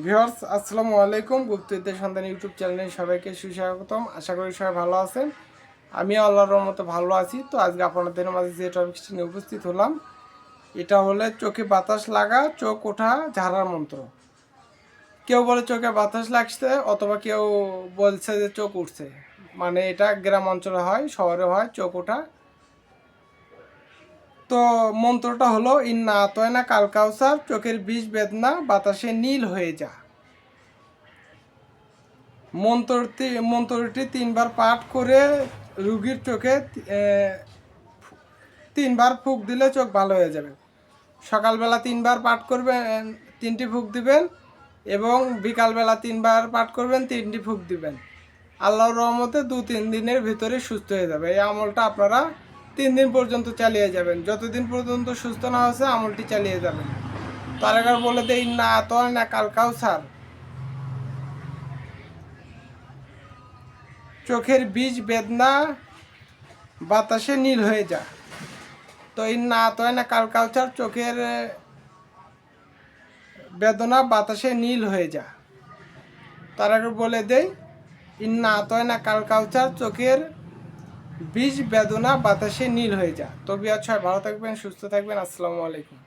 Viewers, আসসালামু আলাইকুম। গুপ্তবিদ্যা সন্তান ইউটিউব চ্যানেলে সবাইকে সুস্বাগতম। আশা করি সবাই ভালো আছেন। আমি আল্লাহর রহমতে ভালো আছি। তো আজকে আপনাদের মাঝে যে টপিকটি নিয়ে উপস্থিত হলাম, এটা হলে চোখে বাতাস লাগা, চোখ ওঠা, ঝাড়ার মন্ত্র। কেউ বলে চোখে বাতাস লাগছে, অথবা কেউ বলছে যে চোখ উঠছে। মানে এটা গ্রাম অঞ্চলে হয়, শহরে হয়, চোখ ওঠা। তো মন্ত্রটা হলো, ইন্না আতয়না কাল কাউসার, চোখের বিষ, বেদনা, বাতাসে নীল হয়ে যা। মন্ত্রটি মন্ত্রটি তিনবার পাঠ করে রুগীর চোখে তিনবার ফুক দিলে চোখ ভালো হয়ে যাবে। সকালবেলা তিনবার পাঠ করবেন, তিনটি ফুক দিবেন এবং বিকালবেলা তিনবার পাঠ করবেন, তিনটি ফুক দিবেন। আল্লাহর রহমতে দু তিন দিনের ভিতরে সুস্থ হয়ে যাবে। এই আমলটা আপনারা তিন দিন পর্যন্ত চালিয়ে যাবেন। যতদিন পর্যন্ত সুস্থ না হচ্ছে আমলটি চালিয়ে যাবেন। তার একবার বলে দেই, না তো না কালকাও, স্যার। চোখের বীজ, বেদনা, বাতাসে নীল হয়ে যা তো এই না তো না কাল কালচার চোখের বেদনা, বাতাসে নীল হয়ে যা তার আগে বলে দেই ইন্না আতয় না কাল কালচার চোখের বীজ বেদনা বাতাসে নীল হয়ে যা। তবে বিয়ার ছয় ভালো থাকবেন, সুস্থ থাকবেন। আসসালামু আলাইকুম।